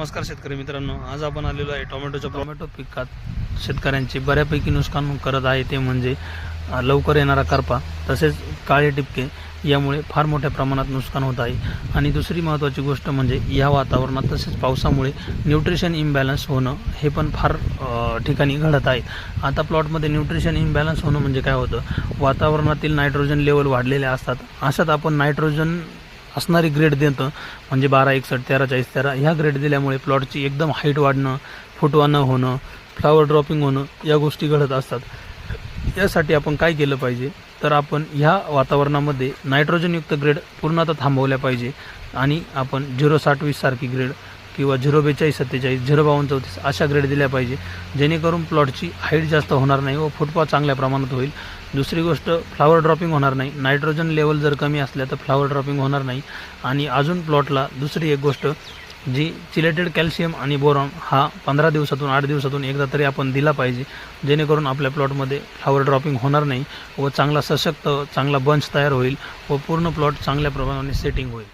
नमस्कार शेतकरी मित्रांनो. आज आपण आलेलो आहे टोमॅटोच्या टोमॅटो पिकात शेतकऱ्यांचे बऱ्यापैकी नुकसान करत आहे ते म्हणजे लवकर येणारा करपा तसेच काळे टिपके यामुळे फार मोठ्या प्रमाणात नुकसान होत आहे. आणि दुसरी महत्त्वाची गोष्ट म्हणजे या वातावरणात तसेच पावसामुळे न्यूट्रिशन इम्बॅलन्स होणं हे पण फार ठिकाणी घडत आहे. आता प्लॉटमध्ये न्यूट्रिशन इम्बॅलन्स होणं म्हणजे काय होतं? वातावरणातील नायट्रोजन लेवल वाढलेले असतात. अशात आपण नायट्रोजन असणारी ग्रेड देतं. म्हणजे बारा एकसष्ट तेरा चाळीस तेरा ह्या ग्रेड दिल्यामुळे प्लॉटची एकदम हाईट वाढणं फुटवा न होणं फ्लावर ड्रॉपिंग होणं या गोष्टी घडत असतात. यासाठी आपण काय केलं पाहिजे? तर आपण ह्या वातावरणामध्ये नायट्रोजनयुक्त ग्रेड पूर्णतः थांबवल्या पाहिजे. आणि आपण झिरो साठ सारखी ग्रेड किंवा झिरो बेचाळीस सत्तेचाळीस झिरो बावन्न चौतीस अशा ग्रेड दिल्या पाहिजे. जेणेकरून प्लॉटची हाईट जास्त होणार नाही व फुटवा चांगल्या प्रमाणात होईल. दुसरी गोष्ट फ्लावर ड्रॉपिंग होणार नाही. नायट्रोजन लेवल जर कमी असल्या तर फ्लावर ड्रॉपिंग होणार नाही. आणि अजून प्लॉटला दुसरी एक गोष्ट जी चिलेटेड कॅल्शियम आणि बोरॉन हा पंधरा दिवसातून आठ दिवसातून एकदा तरी आपण दिला पाहिजे. जेणेकरून आपल्या प्लॉटमध्ये फ्लावर ड्रॉपिंग होणार नाही व चांगला सशक्त चांगला बंच तयार होईल व पूर्ण प्लॉट चांगल्या प्रमाणाने सेटिंग होईल.